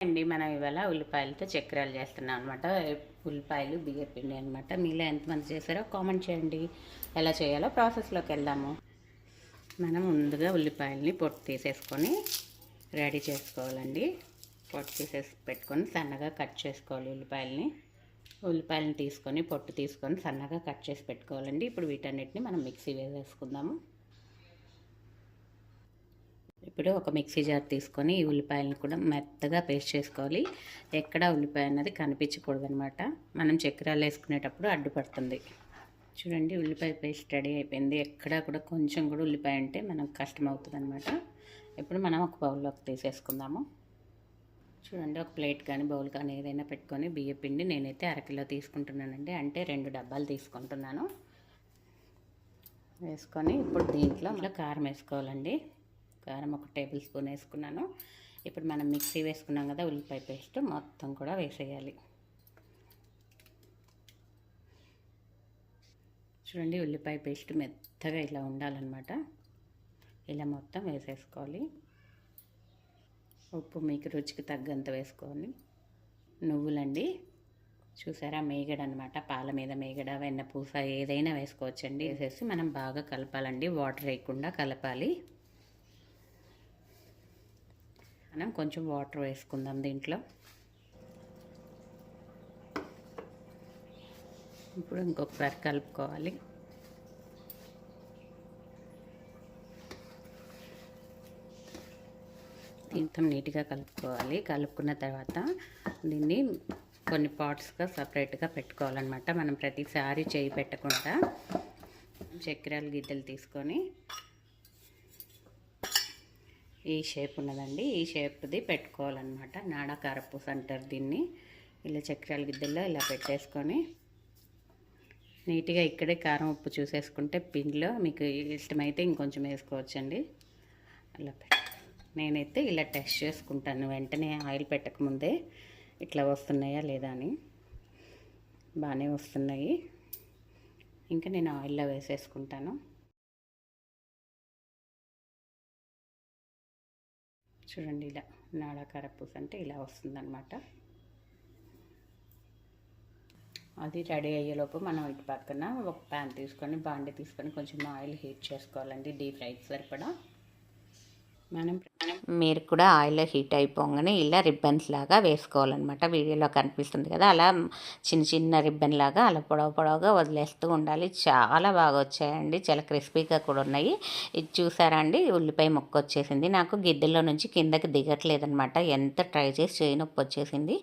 అండి మనం ఇవాళ ఉల్లిపాయలతో చక్రాలు చేస్తున్నాం అనమాట ఉల్లిపాయలు బియ్యపిండి అనమాట మీలో ఎంతమంది చేశారో కామెంట్ చేయండి. ఎలా చేయాలో ప్రాసెస్లోకి వెళ్దాము. మనం ముందుగా ఉల్లిపాయలని పొట్టు తీసేసుకొని రెడీ చేసుకోవాలండి. పొట్టు తీసేసి పెట్టుకొని సన్నగా కట్ చేసుకోవాలి ఉల్లిపాయలని. ఉల్లిపాయలను తీసుకొని పొట్టు తీసుకొని సన్నగా కట్ చేసి పెట్టుకోవాలండి. ఇప్పుడు వీటన్నిటిని మనం మిక్సీ వేసేసుకుందాము. ఇప్పుడు ఒక మిక్సీ జార్ తీసుకొని ఈ ఉల్లిపాయలను కూడా మెత్తగా పేస్ట్ చేసుకోవాలి. ఎక్కడ ఉల్లిపాయ అన్నది కనిపించకూడదనమాట మనం చక్రాలు వేసుకునేటప్పుడు అడ్డుపడుతుంది చూడండి ఉల్లిపాయ పేస్ట్ రెడీ అయిపోయింది. ఎక్కడ కూడా కొంచెం కూడా ఉల్లిపాయ అంటే మనకు కష్టం అవుతుంది అనమాట ఇప్పుడు మనం ఒక బౌల్లోకి తీసేసుకుందాము. చూడండి ఒక ప్లేట్ కానీ బౌల్ కానీ ఏదైనా పెట్టుకొని బియ్య పిండి నేనైతే అరకిలో తీసుకుంటున్నానండి. అంటే రెండు డబ్బాలు తీసుకుంటున్నాను. వేసుకొని ఇప్పుడు దీంట్లో మళ్ళీ కారం వేసుకోవాలండి. కారం ఒక టేబుల్ స్పూన్ వేసుకున్నాను. ఇప్పుడు మనం మిక్సీ వేసుకున్నాం కదా ఉల్లిపాయ పేస్ట్ మొత్తం కూడా వేసేయాలి. చూడండి ఉల్లిపాయ పేస్ట్ మెత్తగా ఇలా ఉండాలన్నమాట. ఇలా మొత్తం వేసేసుకోవాలి. ఉప్పు మీకు రుచికి తగ్గంత వేసుకోవాలి నువ్వులండి చూసారా మేగడ అనమాట పాల మీద మేగడ వెన్నపూస ఏదైనా వేసుకోవచ్చండి. వేసేసి మనం బాగా కలపాలండి. వాటర్ వేయకుండా కలపాలి. మనం కొంచెం వాటర్ వేసుకుందాం దీంట్లో. ఇప్పుడు ఇంకొకసారి కలుపుకోవాలి. దీంతో నీట్గా కలుపుకోవాలి. కలుపుకున్న తర్వాత దీన్ని కొన్ని పార్ట్స్గా సపరేట్గా పెట్టుకోవాలన్నమాట. మనం ప్రతిసారి చేయి పెట్టకుండా చక్రాలు గిద్దెలు తీసుకొని ఈ షేప్ ఉన్నదండి. ఈ షేప్ది పెట్టుకోవాలన్నమాట. నాడా కారపూస అంటారు దీన్ని. ఇలా చక్రాల గిద్దెల్లో ఇలా పెట్టేసుకొని నీట్గా ఇక్కడే కారం ఉప్పు చూసేసుకుంటే పిండిలో మీకు ఇష్టమైతే ఇంకొంచెం వేసుకోవచ్చండి. అలా పెట్ట నేనైతే ఇలా టెస్ట్ చేసుకుంటాను. వెంటనే ఆయిల్ పెట్టకముందే ఇట్లా వస్తున్నాయా లేదా అని. బాగానే వస్తున్నాయి. ఇంకా నేను ఆయిల్లో వేసేసుకుంటాను. చూడండి ఇలా నాడాకార పూస అంటే ఇలా వస్తుందన్నమాట. అది రెడీ అయ్యేలోపు మనం ఇటు పక్కన ఒక ప్యాన్ తీసుకొని బాండి తీసుకొని కొంచెం ఆయిల్ హీట్ చేసుకోవాలండి డీప్ ఫ్రైకి సరిపడా. మనం మీరు కూడా ఆయిల్ హీట్ అయిపోగానే ఇలా రిబ్బన్స్ లాగా వేసుకోవాలన్నమాట. వీడియోలో కనిపిస్తుంది కదా అలా చిన్న చిన్న రిబ్బన్ లాగా అలా పొడవ పొడవుగా వదిలేస్తూ ఉండాలి. చాలా బాగా వచ్చాయండి చాలా క్రిస్పీగా కూడా ఉన్నాయి. ఇది చూసారా అండి? ఉల్లిపాయ మొక్క వచ్చేసింది. నాకు గిద్దెలో నుంచి కిందకి దిగట్లేదనమాట ఎంత ట్రై చేసి చేయి నొప్పి వచ్చేసింది.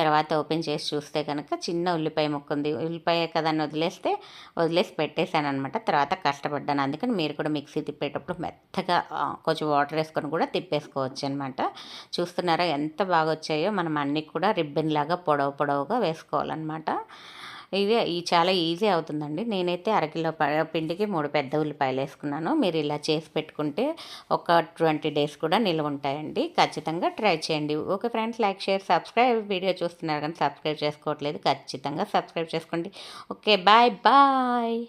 తర్వాత ఓపెన్ చేసి చూస్తే కనుక చిన్న ఉల్లిపాయ మొక్క ఉంది. ఉల్లిపాయ కదా అని వదిలేస్తే వదిలేసి పెట్టేశాను అనమాట తర్వాత కష్టపడ్డాను. అందుకని మీరు కూడా మిక్సీ తిప్పేటప్పుడు మెత్తగా కొంచెం వాటర్ వేసుకొని కూడా తిప్పేసుకోవచ్చు అనమాట చూస్తున్నారా ఎంత బాగా వచ్చాయో మనం అన్నీ కూడా రిబ్బన్ లాగా పొడవు పొడవుగా వేసుకోవాలన్నమాట. ఇవి ఈ చాలా ఈజీ అవుతుందండి. నేనైతే అరకిలో పిండికి మూడు పెద్ద ఉల్లిపాయలు వేసుకున్నాను. మీరు ఇలా చేసి పెట్టుకుంటే ఒక ట్వంటీ డేస్ కూడా నిల్వ ఉంటాయండి. ఖచ్చితంగా ట్రై చేయండి. Okay friends like share subscribe. Video చూస్తున్నారు కానీ సబ్స్క్రైబ్ చేసుకోవట్లేదు. ఖచ్చితంగా సబ్స్క్రైబ్ చేసుకోండి. Okay bye bye.